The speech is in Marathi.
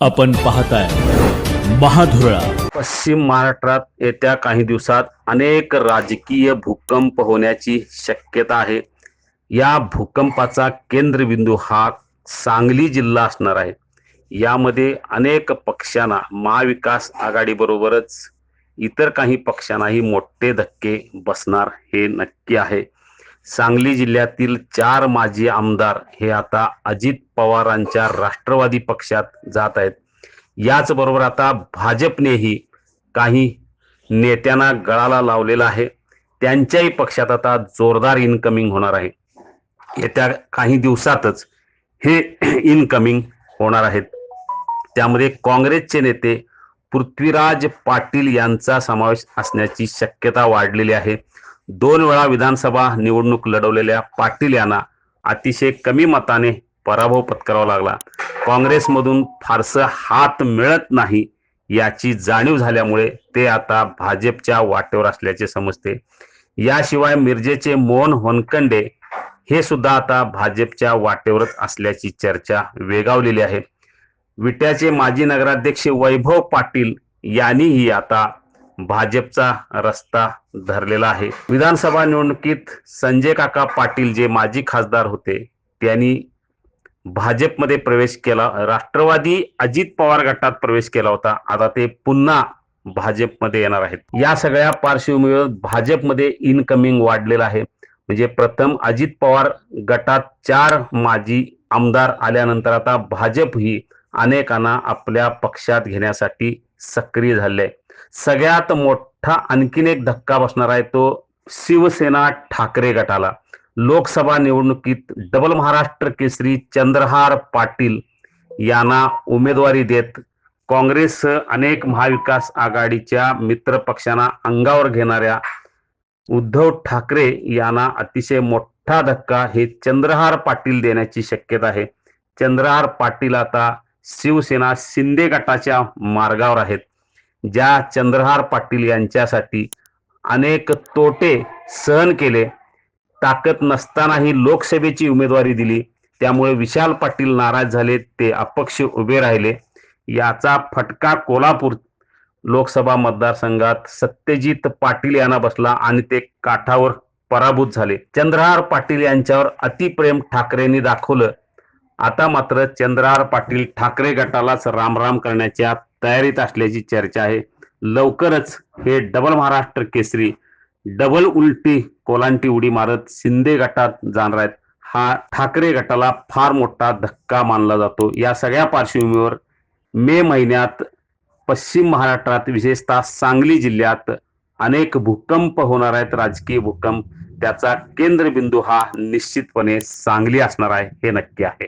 आपण पाहताय महाधुरळा. पश्चिम महाराष्ट्रात येत्या काही दिवसात अनेक राजकीय भूकंप होण्याची शक्यता आहे. या भूकंपाचा केंद्रबिंदू हा सांगली जिल्हा असणार आहे. यामध्ये अनेक पक्षांना महाविकास आघाडीबरोबरच इतर काही पक्षांनाही मोठे धक्के बसणार हे नक्की आहे. सांगली जिल्ह्यातील चार माजी आमदार हे आता अजित पवारांच्या राष्ट्रवादी पक्षात जात आहेत. याचबरोबर आता भाजपनेही काही नेत्यांना गळाला लावलेला आहे. त्यांच्याही पक्षात आता जोरदार इनकमिंग होणार आहे. येत्या काही दिवसातच हे इनकमिंग होणार आहेत. त्यामध्ये काँग्रेसचे नेते पृथ्वीराज पाटील यांचा समावेश असण्याची शक्यता वाढलेली आहे. दोन वेळा विधानसभा निवडणूक लढवलेल्या पाटील यांना अतिशय कमी मताने पराभव पत्करावा लागला. काँग्रेसमधून फारसं हात मिळत नाही याची जाणीव झाल्यामुळे ते आता भाजपच्या वाटेवर असल्याचे समजते. याशिवाय मिरजेचे मोहन होनकंडे हे सुद्धा आता भाजपच्या वाटेवरच असल्याची चर्चा वेगावलेली आहे. विट्याचे माजी नगराध्यक्ष वैभव पाटील यांनीही आता भाजपचा रस्ता धरलेला आहे. विधानसभा निवडणुकीत संजय काका पाटील जे माजी खासदार होते त्यांनी भाजपमध्ये प्रवेश केला. राष्ट्रवादी अजित पवार गटात प्रवेश केला होता. आता ते पुन्हा भाजपमध्ये येणार आहेत. या सगळ्या पार्श्वभूमीवर भाजपमध्ये इनकमिंग वाढलेलं आहे. म्हणजे प्रथम अजित पवार गटात चार माजी आमदार आल्यानंतर आता भाजप ही अनेकांना आपल्या पक्षात घेण्यासाठी सक्रिय झाले. सगळ्यात मोठा आणखीन एक धक्का बसणार आहे तो शिवसेना ठाकरे गटाला. लोकसभा निवडणुकीत डबल महाराष्ट्र केसरी चंद्रहार पाटील यांना उमेदवारी देत काँग्रेस अनेक महाविकास आघाडीच्या मित्र पक्षांना अंगावर घेणाऱ्या उद्धव ठाकरे यांना अतिशय मोठा धक्का हे चंद्रहार पाटील देण्याची शक्यता आहे. चंद्रहार पाटील आता शिवसेना शिंदे गटाच्या मार्गावर आहेत. ज्या चंद्रहार पाटील यांच्यासाठी अनेक तोटे सहन केले. ताकद नसतानाही लोकसभेची उमेदवारी दिली. त्यामुळे विशाल पाटील नाराज झाले ते अपक्ष उभे राहिले. याचा फटका कोल्हापूर लोकसभा मतदारसंघात सत्यजित पाटील यांना बसला आणि ते काठावर पराभूत झाले. चंद्रहार पाटील यांच्यावर अतिप्रेम ठाकरेंनी दाखवलं. आता मात्र चंद्रहार पाटील ठाकरे गटालाच रामराम करण्याच्या तयारीत असल्याची चर्चा आहे. लवकरच हे डबल महाराष्ट्र केसरी डबल उलटी कोलांटी उडी मारत शिंदे गटात जाणार आहेत. हा ठाकरे गटाला फार मोठा धक्का मानला जातो. या सगळ्या पार्श्वभूमीवर मे महिन्यात पश्चिम महाराष्ट्रात विशेषतः सांगली जिल्ह्यात अनेक भूकंप होणार आहेत. राजकीय भूकंप त्याचा केंद्रबिंदू हा निश्चितपणे सांगली असणार आहे हे नक्की आहे.